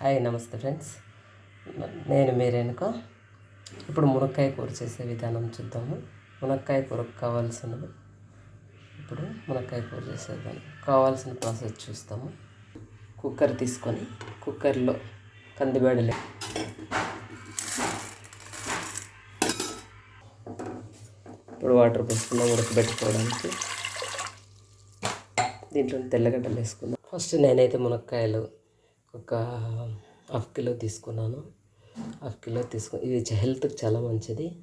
Hi నమస్తే friends. నేను మీరేనుక ఇప్పుడు మునక్కాయ కూర చేసే విధానం చూద్దాము. మునక్కాయ కూరకు కావాల్సినవి. ఇప్పుడు మునక్కాయ కూర చేసేద్దాం. కావాల్సిన ప్రాసెస్ చూస్తాము. కుక్కర్ తీసుకొని కుక్కర్లో కందిబేడలు. ఇప్పుడు వాటర్ పోసుకున్నాం ఉడకబెట్టుకోవడానికి. దీంట్లో తెల్లగడ్డలు వేసుకుందాం. ఫస్ట్ నేనైతే మునక్కాయలు ఒక హాఫ్ కిలో తీసుకున్నాను. హాఫ్ కిలో తీసుకు ఇది హెల్త్కి చాలా మంచిది.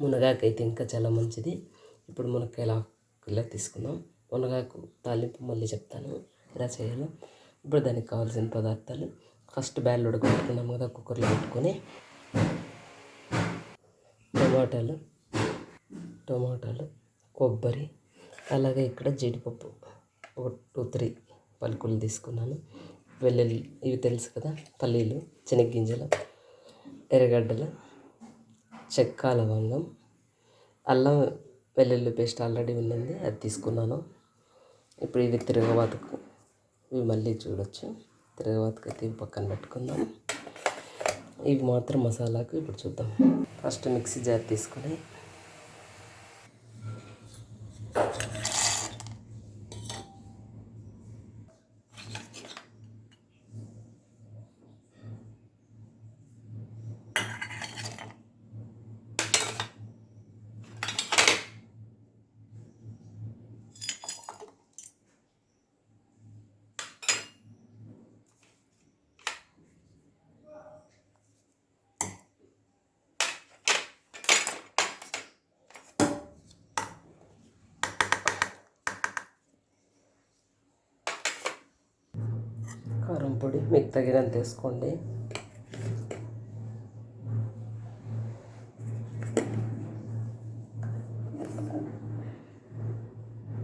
మునగాకైతే ఇంకా చాలా మంచిది. ఇప్పుడు మునక్కాయలు హాఫ్ కిలో తీసుకుందాం. మునగాకు తాలింపు మళ్ళీ చెప్తాను. ఎలా చేయాలో. ఇప్పుడు దానికి కావాల్సిన పదార్థాలు. ఫస్ట్ బ్యాల్ ఉడకబెట్టుకున్నాము కదా కుక్కర్లో పెట్టుకొని. టమాటాలు టమాటాలు కొబ్బరి అలాగే ఇక్కడ జీడిపప్పు. ఒక టూ త్రీ పలుకులు తీసుకున్నాను. వెల్లుల్లి ఇవి తెలుసు కదా? పల్లీలు శనగ్గింజలు ఎర్రగడ్డలు చెక్క లవంగం అల్లం వెల్లుల్లి పేస్ట్ ఆల్రెడీ ఉన్నది అది తీసుకున్నాను. ఇప్పుడు ఇవి తిరగబాతకు ఇవి మళ్ళీ చూడొచ్చు. తిరగబాతకు అయితే ఇవి పక్కన పెట్టుకుందాం. ఇవి మాత్రం మసాలాకు ఇప్పుడు చూద్దాం. ఫస్ట్ మిక్సీ జార్ తీసుకొని కారం పొడి మీకు తగినంత వేసుకోండి.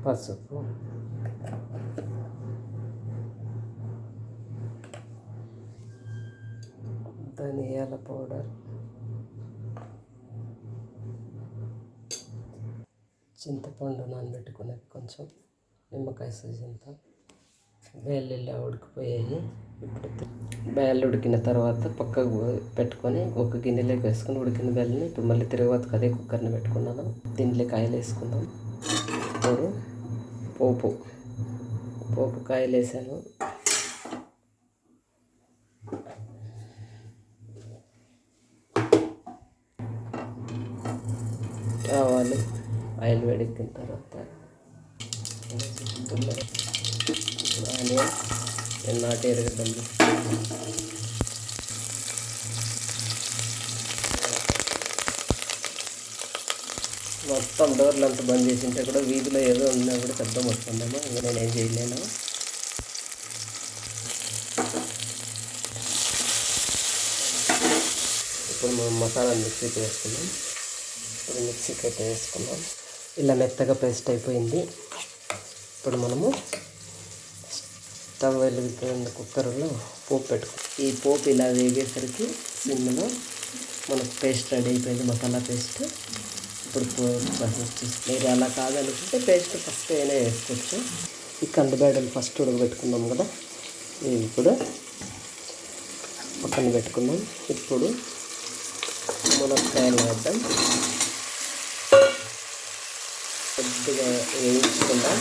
పసుపు. ధనియాల పౌడర్. చింతపండు నానబెట్టుకునేది కొంచెం నిమ్మకాయ సైజంతా ఉడికిపోయాయి ఇప్పుడు బేళ్ళు ఉడికిన తర్వాత పక్కకు పెట్టుకొని ఒక గిన్నెలోకి వేసుకొని ఉడికిన బేళ్ళని ఇప్పుడు మళ్ళీ తిరగవాత అదే కుక్కర్ని పెట్టుకున్నాను. దీంట్లో కాయలు వేసుకుందాం. ఇప్పుడు పోపు పోపు కాయలు వేసాను. ఆవాలు ఆయిల్ వేడెక్కిన తర్వాత ఆనియన్ నేను నాటి ఎరగడ్డలు మొత్తం డోర్లు అంతా బంద్ చేసి ఉంటే కూడా వీధిలో ఏదో ఉన్నా కూడా శబ్దం వస్తుందేమో ఇంకా నేను ఏం చేయలేను. ఇప్పుడు మనం మసాలా మిక్సీకి వేసుకున్నాం ఇప్పుడు మిక్సీకి అయితే వేసుకున్నాం ఇలా మెత్తగా పేస్ట్ అయిపోయింది. ఇప్పుడు మనము స్టవ్ వెలిగిపోయిన కుక్కర్లో పోపు పెట్టుకో. ఈ పోపు ఇలా వేగేసరికి సిమ్లో మనకు పేస్ట్ రెడీ అయిపోయింది మసాలా పేస్ట్. ఇప్పుడు మీరు అలా కాదనుకుంటే పేస్ట్ ఫస్ట్ అయినా వేసుకోవచ్చు. ఈ కందిబేడలు ఫస్ట్ ఉడకబెట్టుకున్నాం కదా ఇవి కూడా పక్కన పెట్టుకున్నాం ఇప్పుడు మునక్కాయలు వేద్దాం. కొద్దిగా వేయించుకుందాం.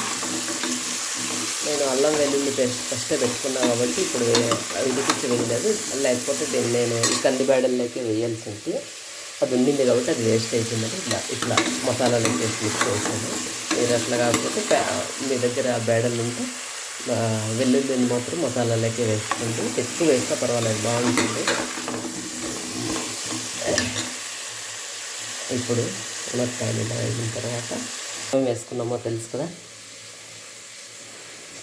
నేను అల్లం వెల్లుల్లి పేస్ట్ ఫస్టే పెట్టుకున్నాను కాబట్టి ఇప్పుడు ఉడికించి వెళ్ళలేదు లేకపోతే దీన్ని నేను ఈ కందిబేడల్లోకి వేయాల్సింది. అది ఉండింది కాబట్టి అది వేస్ట్ అయిపోయిందని ఇట్లా ఇట్లా మసాలాలు వేసి తీసుకోవచ్చు మీరు అట్లా కాకపోతే మీ దగ్గర బేడలు ఉంటే వెల్లుల్లిని మాత్రం మసాలాలకే వేసుకుంటూ ఎక్కువ వేస్తే పర్వాలేదు బాగుంటుంది. ఇప్పుడు ఉలక్కాయలు ఇలా వేసిన తర్వాత వేసుకున్నామో తెలుసు కదా?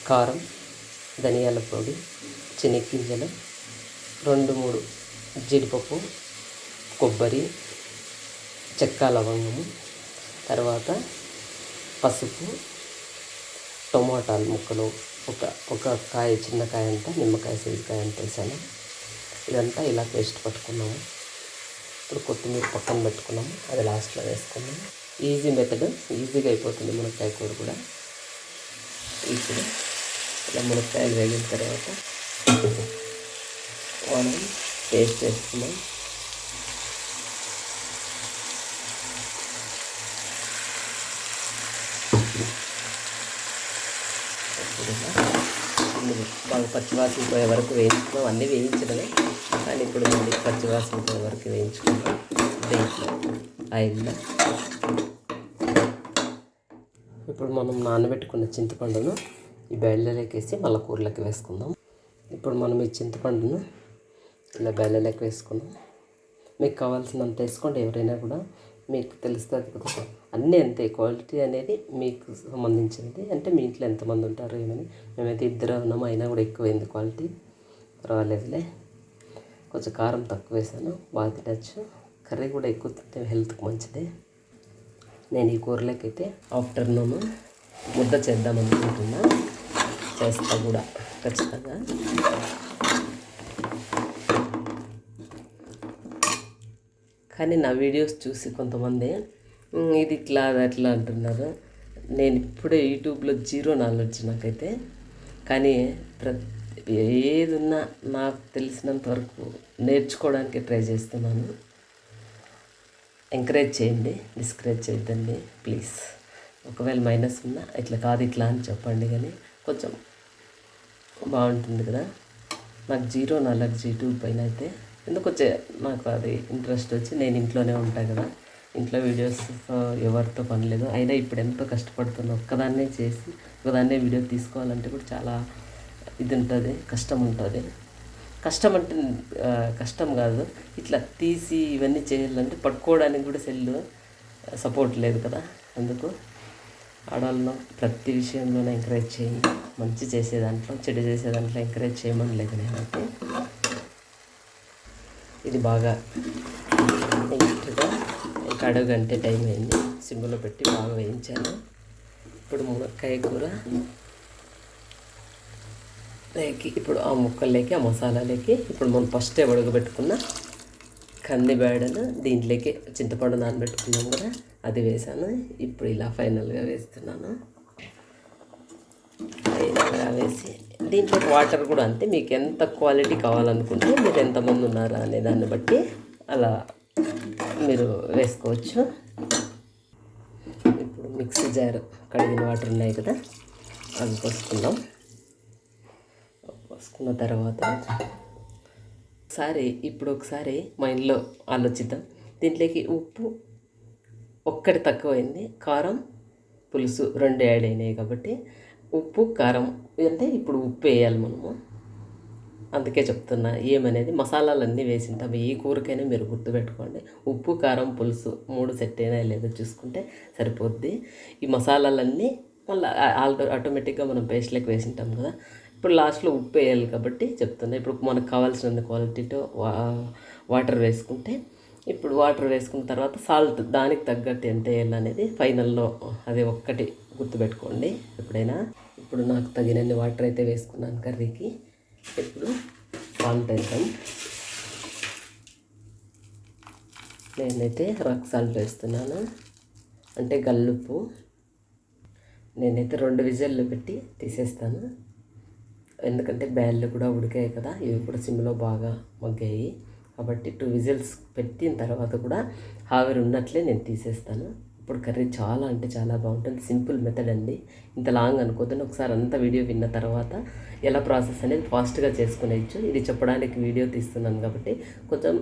కారం ధనియాల పొడి చెనగ్గింజలు రెండు మూడు జీడిపప్పు కొబ్బరి చెక్క లవంగము తర్వాత పసుపు టమాటాలు ముక్కలు ఒక ఒక కాయ చిన్న కాయ అంతా నిమ్మకాయ సైజు కాయ అంత వేసాను. ఇదంతా ఇలా పేస్ట్ పట్టుకున్నాము. ఇప్పుడు కొత్తిమీర పక్కన పెట్టుకున్నాము. అది లాస్ట్లో వేసుకున్నాము. ఈజీ మెథడ్ ఈజీగా అయిపోతుంది మునక్కాయ కూర కూడా. ఇప్పుడు ఇలా మునక్కాయలు వేగిన తర్వాత మనం పేస్ట్ వేసుకున్నాం బాగా పచ్చివాసన పోయే వరకు వేయించుకున్నాం. అన్నీ వేయించడమే. కానీ ఇప్పుడు మళ్ళీ పచ్చివాసన పోయే వరకు వేయించుకున్నాం దేంట్లో ఆయిల్లో ఇప్పుడు మనం నానబెట్టుకున్న చింతపండును ఈ బెల్లలోకేసి వేసి మళ్ళీ కూరలోకి వేసుకుందాం. ఇప్పుడు మనం ఈ చింతపండును ఇలా బెల్లలోకి వేసుకుందాం. మీకు కావాల్సినంత వేసుకోండి ఎవరైనా కూడా. మీకు తెలుస్తుంది కదా అన్నీ అంతే. క్వాలిటీ అనేది మీకు సంబంధించింది అంటే మీ ఇంట్లో ఎంతమంది ఉంటారు ఏమని. మేమైతే ఇద్దరు ఉన్నాము అయినా కూడా ఎక్కువైంది క్వాలిటీ. పర్వాలేదులే. కొంచెం కారం తక్కువ వేసాను. బాగా తినచ్చు. కర్రీ కూడా ఎక్కువ తింటే హెల్త్కి మంచిది. నేను ఈ కూరలోకి అయితే ఆఫ్టర్నూన్ ముద్ద చేద్దాం అనుకుంటున్నా. చేస్తా కూడా ఖచ్చితంగా. కానీ నా వీడియోస్ చూసి కొంతమంది ఇది ఇట్లా అది అట్లా అంటున్నారు. నేను ఇప్పుడే యూట్యూబ్లో జీరో నాలెడ్జ్ నాకైతే. కానీ ప్రతి ఏదున్నా నాకు తెలిసినంత వరకు నేర్చుకోవడానికి ట్రై చేస్తున్నాను. ఎంకరేజ్ చేయండి డిస్కరేజ్ చేయొద్దండి ప్లీజ్. ఒకవేళ మైనస్ ఉన్నా ఇట్లా కాదు ఇట్లా అని చెప్పండి కానీ కొంచెం బాగుంటుంది కదా. నాకు జీరో నలర్జీ టూ పైన అయితే ఎందుకు వచ్చే నాకు అది ఇంట్రెస్ట్ వచ్చి నేను ఇంట్లోనే ఉంటాను కదా. ఇంట్లో వీడియోస్ ఎవరితో పనిలేదు అయినా ఇప్పుడు ఎంతో కష్టపడుతున్నా ఒక్కదాన్నే చేసి ఒకదాన్నే వీడియో తీసుకోవాలంటే కూడా చాలా ఇది ఉంటుంది కష్టం ఉంటుంది. కష్టం అంటే కష్టం కాదు. ఇట్లా తీసి ఇవన్నీ చేయాలంటే పట్టుకోవడానికి కూడా సెల్ సపోర్ట్ లేదు కదా. అందుకు ఆడవాళ్ళను ప్రతి విషయంలోనే ఎంకరేజ్ చేయి. మంచి చేసే దాంట్లో చెడు చేసే దాంట్లో ఎంకరేజ్ చేయమని లేదు నేనైతే. ఇది బాగా నీట్గా ఇంకా అడుగంటే టైం అయింది. సిమ్లో పెట్టి బాగా వేయించాను. ఇప్పుడు మునక్కాయ కూర. లేకి ఇప్పుడు ఆ ముక్కల్లోకి ఆ మసాలాలకి ఇప్పుడు మనం ఫస్టే ఉడకబెట్టుకున్న కందిబేడను దీంట్లోకి చింతపండు నానబెట్టుకున్నాం కదా అది వేసాను. ఇప్పుడు ఇలా ఫైనల్గా వేస్తున్నాను. ఫైనల్గా వేసి దీంట్లో వాటర్ కూడా అంతే. మీకు ఎంత క్వాలిటీ కావాలనుకుంటే మీరు ఎంతమంది ఉన్నారా అనే దాన్ని బట్టి అలా మీరు వేసుకోవచ్చు. ఇప్పుడు మిక్సీ జార్ కడిగిన వాటర్ ఉన్నాయి కదా అవి పోసుకుందాం. పోసుకున్న తర్వాత ఒకసారి ఇప్పుడు ఒకసారి మా ఇంట్లో ఆలోచిద్దాం. దీంట్లోకి ఉప్పు ఒక్కటి తక్కువైంది కారం పులుసు రెండు యాడ్ అయినాయి కాబట్టి ఉప్పు కారం అంటే ఇప్పుడు ఉప్పు వేయాలి మనము. అందుకే చెప్తున్నా ఏమనేది మసాలాలన్నీ వేసింటాం ఏ కూరకైనా మీరు గుర్తుపెట్టుకోండి. ఉప్పు కారం పులుసు మూడు సెట్ అయినా లేదో చూసుకుంటే సరిపోద్ది. ఈ మసాలాలన్నీ మళ్ళీ ఆల్టో ఆటోమేటిక్గా మనం పేస్ట్లోకి వేసింటాం కదా. ఇప్పుడు లాస్ట్లో ఉప్పు వేయాలి కాబట్టి చెప్తున్నా. ఇప్పుడు మనకు కావాల్సిన క్వాలిటీతో వా వాటర్ వేసుకుంటే ఇప్పుడు వాటర్ వేసుకున్న తర్వాత సాల్ట్ దానికి తగ్గట్టు ఎంత వేయాలనేది ఫైనల్లో అది ఒక్కటి గుర్తుపెట్టుకోండి ఎప్పుడైనా. ఇప్పుడు నాకు తగినన్ని వాటర్ అయితే వేసుకున్నాను కర్రీకి. ఇప్పుడు సాల్ట్ వేద్దాం. నేనైతే రాక్ సాల్ట్ వేస్తున్నాను. అంటే గల్లుప్పు. నేనైతే రెండు విజిల్లు పెట్టి తీసేస్తాను. ఎందుకంటే బ్యాళ్ళు కూడా ఉడికాయి కదా ఇవి కూడా సిమ్లో బాగా మగ్గాయి. కాబట్టి టూ విజిల్స్ పెట్టిన తర్వాత కూడా ఆవిరి ఉన్నట్లే నేను తీసేస్తాను. ఇప్పుడు కర్రీ చాలా అంటే చాలా బాగుంటుంది. సింపుల్ మెథడ్ అండి. ఇంత లాంగ్ అనుకోద్దని ఒకసారి అంతా వీడియో విన్న తర్వాత ఎలా ప్రాసెస్ అనేది ఫాస్ట్గా చేసుకునేయచ్చు. ఇది చెప్పడానికి వీడియో తీస్తున్నాను కాబట్టి కొంచెం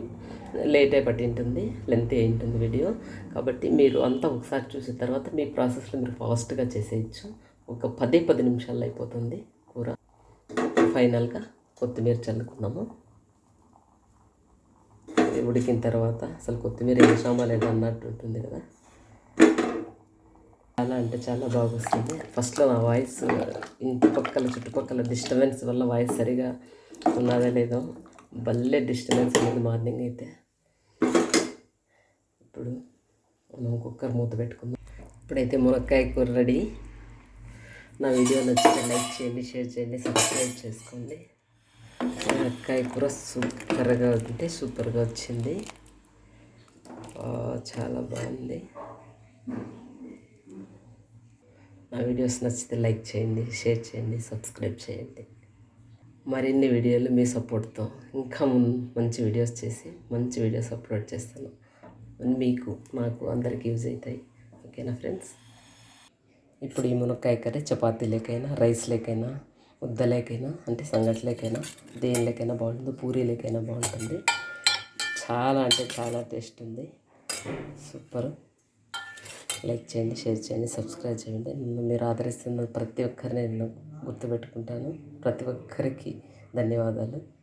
లేట్ అయి పట్టి ఉంటుంది లెంత్ అయి ఉంటుంది వీడియో. కాబట్టి మీరు అంతా ఒకసారి చూసిన తర్వాత మీ ప్రాసెస్లో మీరు ఫాస్ట్గా చేసేయచ్చు. ఒక పదే పది నిమిషాల్లో అయిపోతుంది కూర. ఫైనల్గా కొత్తిమీర చల్లుకున్నాము. ఉడికిన తర్వాత అసలు కొత్తిమీర వేసామా లేదా అన్నట్టు ఉంటుంది కదా. చాలా అంటే చాలా బాగొస్తుంది. ఫస్ట్లో నా వాయిస్ ఇంటి పక్కల చుట్టుపక్కల డిస్టర్బెన్స్ వల్ల వాయిస్ సరిగా ఉన్నదా లేదో భలే డిస్టర్బెన్స్ అనేది మార్నింగ్ అయితే. ఇప్పుడు మనం కుక్కర్ మూత పెట్టుకుందాం. ఇప్పుడైతే మునక్కాయ కూర రెడీ నా వీడియో నచ్చితే లైక్ చేయండి షేర్ చేయండి సబ్స్క్రైబ్ చేసుకోండి. మునక్కాయ కూర సూపర్గా ఉంటే సూపర్గా వచ్చింది. చాలా బాగుంది. నా వీడియోస్ నచ్చితే లైక్ చేయండి షేర్ చేయండి సబ్స్క్రైబ్ చేయండి. మరిన్ని వీడియోలు మీ సపోర్ట్తో. ఇంకా మంచి వీడియోస్ చేసి మంచి వీడియోస్ అప్లోడ్ చేస్తాను. మీకు నాకు అందరికీ యూజ్ అవుతాయి. ఓకేనా ఫ్రెండ్స్? ఇప్పుడు ఈ మునక్కాయ కర్రీ చపాతీలకైనా రైస్లకైనా ముద్దలేకైనా అంటే సంగట్లకైనా దేనిలోకైనా బాగుంటుంది పూరీలకైనా బాగుంటుంది. చాలా అంటే చాలా టేస్ట్ ఉంది. సూపర్. లైక్ చేయండి షేర్ చేయండి సబ్స్క్రైబ్ చేయండి. నన్ను మీరు ఆదరిస్తున్న ప్రతి ఒక్కరిని నేను గుర్తుపెట్టుకుంటాను. ప్రతి ఒక్కరికి ధన్యవాదాలు.